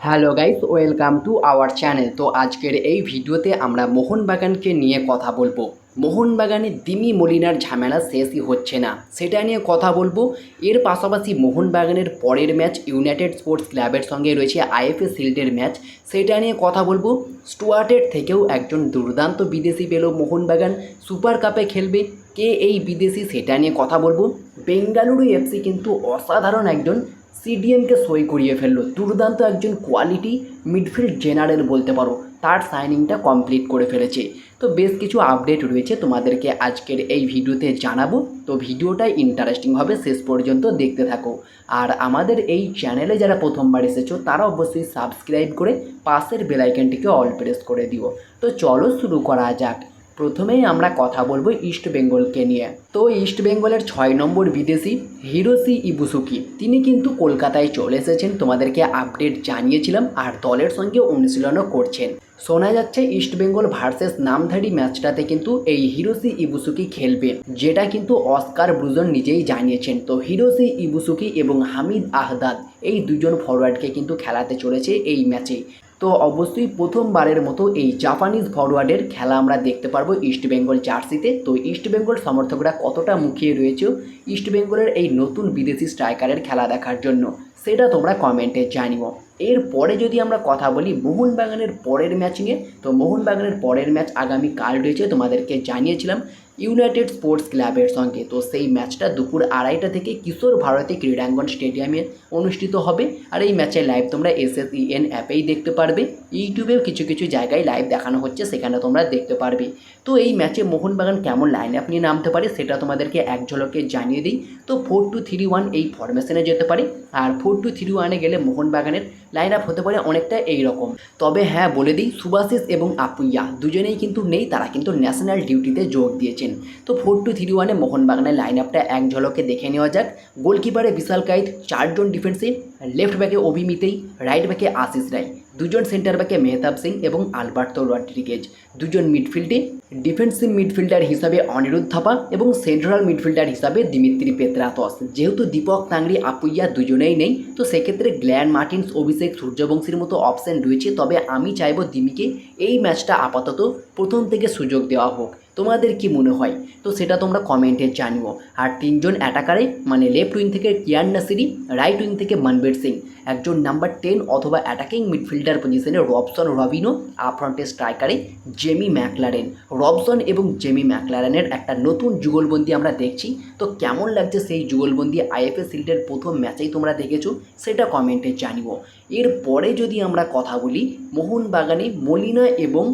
Hello guys welcome to our channel তো আজকের এই ভিডিওতে আমরা মোহনবাগানকে নিয়ে কথা বলব। মোহনবাগানে দিমি মলিনার ঝামেলা শেষই হচ্ছে না। সেটা নিয়ে কথা বলব। এর পাশাপাশি মোহনবাগানের পরের ম্যাচ ইউনাইটেড স্পোর্টস ক্লাবের সঙ্গে রয়েছে আইএফএ শিল্ডের ম্যাচ। সেটা নিয়ে কথা বলব। স্টুয়ার্টের থেকেও একজন দুর্দান্ত বিদেশি পেল মোহনবাগান। সুপার কাপে খেলবে। কে এই বিদেশি সেটা নিয়ে কথা বলব। বেঙ্গালুরু এফসি কিন্তু অসাধারণ একজন সিডিএমকে সই করিয়ে ফেলল। দুর্দান্ত একজন কোয়ালিটি মিডফিল্ড জেনারেল বলতে পারো। তার সাইনিংটা কমপ্লিট করে ফেলেছে। তো বেশ কিছু আপডেট রয়েছে তোমাদেরকে আজকের এই ভিডিওতে জানাব। তো ভিডিওটা ইন্টারেস্টিং হবে, শেষ পর্যন্ত দেখতে থাকো। আর আমাদের এই চ্যানেলে যারা প্রথমবার এসেছ, তারা অবশ্যই সাবস্ক্রাইব করে পাশের বেলাইকনটিকে অল প্রেস করে দিও। তো চলো শুরু করা যাক। প্রথমেই আমরা কথা বলব ইস্ট বেঙ্গলকে নিয়ে। তো ইস্ট বেঙ্গলের ছয় নম্বর বিদেশি হিরোসি ইবুসুকি, তিনি কিন্তু কলকাতায় চলে এসেছেন। তোমাদেরকে আপডেট জানিয়েছিলাম আর দলের সঙ্গে অনুশীলনও করছেন। শোনা যাচ্ছে ইস্ট বেঙ্গল ভার্সেস নামধারী ম্যাচটাতে কিন্তু এই হিরোসি ইবুসুকি খেলবে, যেটা কিন্তু অস্কার ব্রুজন নিজেই জানিয়েছেন। তো হিরোসি ইবুসুকি এবং হামিদ আহদাদ এই দুজন ফরওয়ার্ডকে কিন্তু খেলাতে চলেছে এই ম্যাচে তো অবশ্যই প্রথমবারের মতো এই জাপানিজ ফরওয়ার্ডের খেলা আমরা দেখতে পারব ইস্টবেঙ্গল জার্সিতে তো ইস্টবেঙ্গল সমর্থকরা কতটা মুখিয়ে রয়েছে ইস্টবেঙ্গলের এই নতুন বিদেশি স্ট্রাইকারের খেলা দেখার জন্য। সেটা তোমরা কমেন্টে জানিও। এরপরে যদি আমরা কথা বলি মোহনবাগানের পরের ম্যাচ নিয়ে তো মোহনবাগানের পরের ম্যাচ আগামী কাল রয়েছে। তোমাদেরকে জানিয়েছিলাম ইউনাইটেড স্পোর্টস ক্লাবের সঙ্গে। তো সেই ম্যাচটা দুপুর আড়াইটা থেকে কিশোর ভারতী ক্রীড়াঙ্গন স্টেডিয়ামে অনুষ্ঠিত হবে। আর এই ম্যাচের লাইভ তোমরা এসএসইএন অ্যাপেই দেখতে পারবে। ইউটিউবেও কিছু কিছু জায়গায় লাইভ দেখানো হচ্ছে, সেখানে তোমরা দেখতে পারবে। তো এই ম্যাচে মোহনবাগান কেমন লাইন আপ নিয়ে নামতে পারে সেটা তোমাদেরকে এক ঝলকে জানিয়ে দিই। তো ফোর টু থ্রি ওয়ান এই ফরমেশনে যেতে পারে। আর ফোর টু থ্রি ওয়ানে গেলে মোহনবাগানের লাইন আপ হতে পারে অনেকটা এই রকম। তবে হ্যাঁ বলে দিই সুভাশিস এবং আপুইয়া দুজনেই কিন্তু নেই, তারা কিন্তু ন্যাশনাল ডিউটিতে যোগ দিয়েছেন তো ফোর টু থ্রি ওয়ানে মোহনবাগানের লাইন আপটা এক ঝলকে দেখে নেওয়া যাক। গোলকিপারে বিশাল কাইত চারজন ডিফেন্সিভ লেফট ব্যাকে অভিমিতেই রাইট ব্যাকে আশিস রায়, দুজন সেন্টার ব্যাকে মেহতাব সিং এবং আলবার্তো রড্রিগেজ। দুজন মিডফিল্ডে ডিফেন্সিভ মিডফিল্ডার হিসাবে অনিরুদ্ধ থাপা এবং সেন্ট্রাল মিডফিল্ডার হিসাবে দিমিত্রি পেত্রাতস যেহেতু দীপক তাংড়ি আপুইয়া দুজনেই নেই, তো সেক্ষেত্রে গ্ল্যান মার্টিন্স, অভিষেক সূর্যবংশীর মতো অপশন রয়েছে। তবে আমি চাইব দিমিকে এই ম্যাচটা আপাতত প্রথম থেকে সুযোগ দেওয়া হোক। তোমাদের কি মনে হয়? তো সেটা তোমরা কমেন্টে জানিও। আর তিনজন অ্যাটাকারে মানে লেফট উইং থেকে কিয়ান নাসিরি রাইট উইং থেকে মনবীর সিং একজন নাম্বার টেন অথবা অ্যাটাকিং মিডফিল্ডার পজিশনে রবসন রবিনো আফ্রন্টে স্ট্রাইকারে জেমি ম্যাকলারেন রবসন এবং জেমি ম্যাকলারেনের একটা নতুন যুগলবন্দি আমরা দেখছি। তো কেমন লাগছে সেই যুগলবন্দি আইএফএ শিল্ডের প্রথম ম্যাচেই তোমরা দেখেছ? সেটা কমেন্টে জানিও। এরপরে যদি আমরা কথা বলি, মোহনবাগানে, মলিনা এবং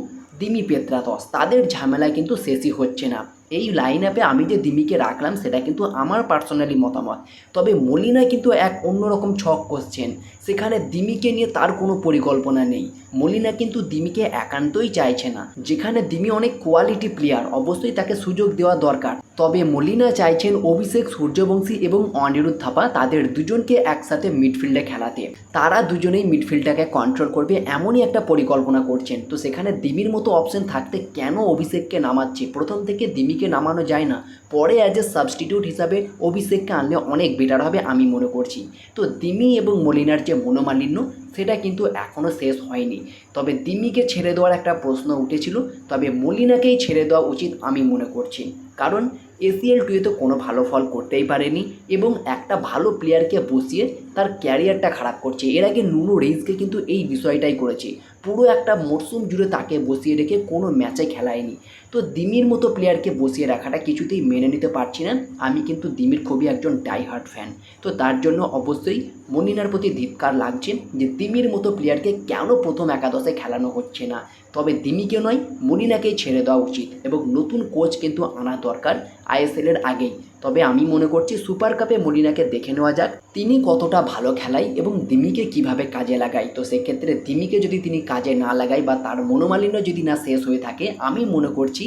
দিমি পেত্রাতস তাদের ঝামেলা কিন্তু শেষই হচ্ছে না। এই লাইন আপে আমি যে দিমিকে রাখলাম, সেটা কিন্তু আমার পার্সোনালি মতামত। তবে মলিনা কিন্তু এক অন্যরকম ছক করছেন। সেখানে দিমিকে নিয়ে তার কোনো পরিকল্পনা নেই। মলিনা কিন্তু দিমিকে একান্তই চাইছে না। যেখানে দিমি অনেক কোয়ালিটি প্লেয়ার অবশ্যই তাকে সুযোগ দেওয়া দরকার। তবে মলিনা চাইছেন অভিষেক সূর্যবংশী এবং অনিরুদ্ধ থাপা তাদের দুজনকে একসাথে মিডফিল্ডে খেলাতে। তারা দুজনেই মিডফিল্ডটাকে কন্ট্রোল করবে এমনই একটা পরিকল্পনা করছেন। তো সেখানে দিমির মতো অপশন থাকতে কেন অভিষেককে নামাচ্ছে? প্রথম থেকে দিমিকে নামানো যায় না। পরে অ্যাজ এ সাবস্টিটিউট হিসাবে অভিষেককে আনলে অনেক বেটার হবে আমি মনে করছি। তো দিমি এবং মলিনার যে মনোমালিন্য, সেটা কিন্তু এখনও শেষ হয়নি। তবে দিমিকে ছেড়ে দেওয়ার একটা প্রশ্ন উঠেছিল, তবে মলিনাকেই ছেড়ে দেওয়া উচিত আমি মনে করছি। কারণ এসিএল টুয়ে তো কোনো ভালো ফল করতেই পারেনি এবং একটা ভালো প্লেয়ারকে বসিয়ে তার ক্যারিয়ারটা খারাপ করছে। এর আগে নুনো রেইসকে কিন্তু এই বিষয়টাই করেছে। পুরো একটা মরশুম জুড়ে তাকে বসিয়ে রেখে কোনো ম্যাচে খেলায়নি। তো দিমির মতো প্লেয়ারকে বসিয়ে রাখাটা কিছুতেই মেনে নিতে পারছি না। আমি কিন্তু দিমির খুবই একজন ডাইহার্ট ফ্যান তো তার জন্য অবশ্যই মনিনার প্রতি ধিক্কার লাগছে যে দিমির মতো প্লেয়ারকে কেন প্রথম একাদশে খেলানো হচ্ছে না? তবে দিমিকে নয়, মনিনাকেই ছেড়ে দেওয়া উচিত। এবং নতুন কোচ কিন্তু আনা দরকার আইএসএলের আগেই। তবে আমি মনে করছি সুপার কাপে মলিনাকে দেখে নেওয়া যাক, তিনি কতটা ভালো খেলায় এবং দিমিকে কীভাবে কাজে লাগায়। তো সেক্ষেত্রে দিমিকে যদি তিনি কাজে না লাগায় বা তার মনোমালিন্য যদি না শেষ হয়ে থাকে, আমি মনে করছি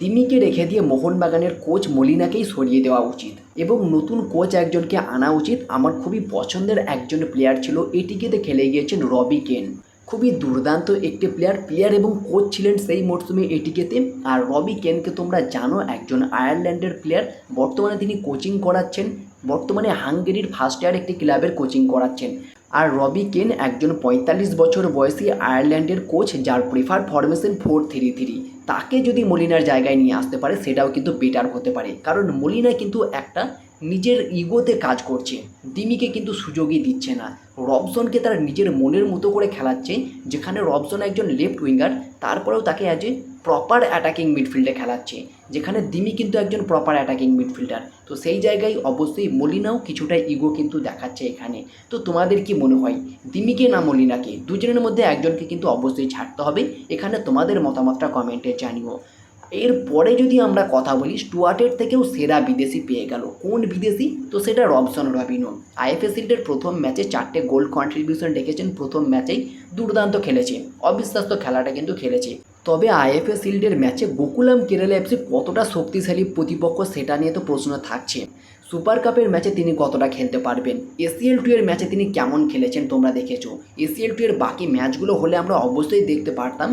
দিমিকে রেখে দিয়ে মোহনবাগানের কোচ মলিনাকেই সরিয়ে দেওয়া উচিত এবং নতুন কোচ একজনকে আনা উচিত। আমার খুবই পছন্দের একজন প্লেয়ার ছিল, এটিকেতে খেলে গিয়েছেন রবি কেন। খুবই দুর্দান্ত একটি প্লেয়ার প্লেয়ার এবং কোচ ছিলেন সেই মরশুমে এটিকেতে। আর রবি কেনকে তোমরা জানো, একজন আয়ারল্যান্ডের প্লেয়ার বর্তমানে তিনি কোচিং করাচ্ছেন। বর্তমানে হাঙ্গেরির ফার্স্ট ইয়ার একটি ক্লাবের কোচিং করাচ্ছেন। আর রবি কেন একজন পঁয়তাল্লিশ বছর বয়সী আয়ারল্যান্ডের কোচ যার prefer formation four three three তাকে যদি মলিনার জায়গায় নিয়ে আসতে পারে, সেটাও কিন্তু বেটার হতে পারে। কারণ মলিনা কিন্তু একটা নিজের ইগোতে কাজ করছে। দিমিকে কিন্তু সুযোগই দিচ্ছে না। রবসনকে তার নিজের মনের মতো করে খেলাচ্ছে, যেখানে রবসন একজন লেফট উইঙ্গার তারপরেও তাকে অ্যাজ এ প্রপার অ্যাটাকিং মিডফিল্ডে খেলাচ্ছে, যেখানে দিমি কিন্তু একজন প্রপার অ্যাটাকিং মিডফিল্ডার তো সেই জায়গায় অবশ্যই মলিনাও কিছুটা ইগো কিন্তু দেখাচ্ছে এখানে। তো তোমাদের কি মনে হয় দিমিকে না মলিনাকে? দুজনের মধ্যে একজনকে কিন্তু অবশ্যই ছাড়তে হবে। এখানে তোমাদের মতামতটা কমেন্টে জানিও। এরপরে যদি আমরা কথা বলি, স্টুয়ার্টের থেকেও সেরা বিদেশি পেয়ে গেল। কোন বিদেশি? তো সেটা রবসন রবিনো। আইএফএ শিল্ডের প্রথম ম্যাচে চারটে গোল কন্ট্রিবিউশন রেখেছেন। প্রথম ম্যাচেই দুর্দান্ত খেলেছে। অবিশ্বাস্য খেলাটা কিন্তু খেলেছে। তবে আইএফএ শিল্ডের ম্যাচে গোকুলাম কেরালা এফসি কতটা শক্তিশালী প্রতিপক্ষ সেটা নিয়ে তো প্রশ্ন থাকছে। সুপার কাপের ম্যাচে তিনি কতটা খেলতে পারবেন? এসিএল টু এর ম্যাচে তিনি কেমন খেলেছেন তোমরা দেখেছ? এসিএল টু এর বাকি ম্যাচগুলো হলে আমরা অবশ্যই দেখতে পারতাম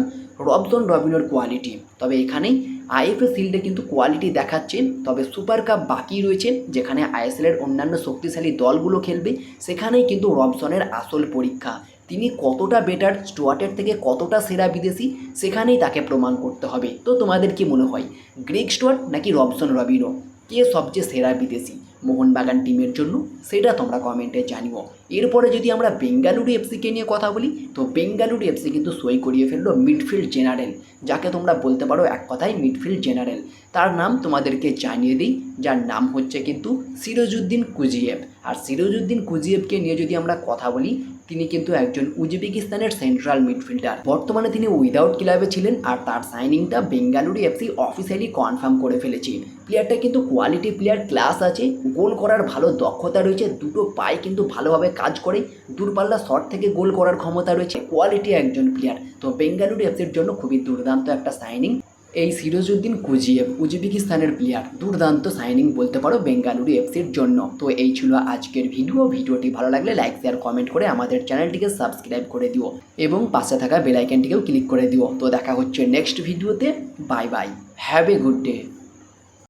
রবসন রবিনোর কোয়ালিটি তবে এখানেই আইএফএ শিল্ডে কিন্তু কোয়ালিটি দেখাচ্ছে। তবে সুপার কাপ বাকি রয়েছে, যেখানে আইএসএলের অন্যান্য শক্তিশালী দলগুলো খেলবে, সেখানেই কিন্তু রবসনের আসল পরীক্ষা। তিনি কতটা বেটার স্টুয়ার্টের থেকে কতটা সেরা বিদেশি, সেখানেই তাকে প্রমাণ করতে হবে। তো তোমাদের কি মনে হয়, গ্রিক স্টুয়ার্ট নাকি রবসন রবিনো কে সবচেয়ে সেরা বিদেশি? মোহনবাগান টিমের জন্য? সেটা তোমরা কমেন্টে জানিও। এরপরে যদি আমরা বেঙ্গালুরু এফসিকে নিয়ে কথা বলি, তো বেঙ্গালুরু এফসি কিন্তু সই করিয়ে ফেলল মিডফিল্ড জেনারেল, যাকে তোমরা বলতে পারো এক কথায় মিডফিল্ড জেনারেল। তার নাম তোমাদেরকে জানিয়ে দিই, যার নাম হচ্ছে কিন্তু সিরোজউদ্দিন কুজিয়েভ আর সিরোজউদ্দিন কুজিয়েভকে নিয়ে যদি আমরা কথা বলি, তিনি কিন্তু একজন উজবেকিস্তানের সেন্ট্রাল মিডফিল্ডার। বর্তমানে তিনি উইদাউট ক্লাবে ছিলেন আর তার সাইনিংটা বেঙ্গালুরু এফসি অফিসিয়ালি কনফার্ম করে ফেলেছে প্লেয়ারটা কিন্তু কোয়ালিটি প্লেয়ার, ক্লাস আছে, গোল করার ভালো দক্ষতা রয়েছে, দুটো পায়ে কিন্তু ভালোভাবে কাজ করে দূরপাল্লা শট থেকে গোল করার ক্ষমতা রয়েছে, কোয়ালিটি একজন প্লেয়ার। তো বেঙ্গালুরু এফসির জন্য খুবই দুর্দান্ত একটা সাইনিং। এই সিরোজউদ্দিন কুজিয়েভ উজবেকিস্তানের প্লেয়ার দুর্দান্ত সাইনিং বলতে পারো বেঙ্গালুরু এফসির জন্য। তো এই ছিল আজকের ভিডিও ভিডিওটি ভালো লাগলে লাইক শেয়ার কমেন্ট করে আমাদের চ্যানেলটিকে সাবস্ক্রাইব করে দিও এবং পাশে থাকা বেলাইকেনটিকেও ক্লিক করে দিও। তো দেখা হচ্ছে নেক্সট ভিডিওতে bye bye have a good day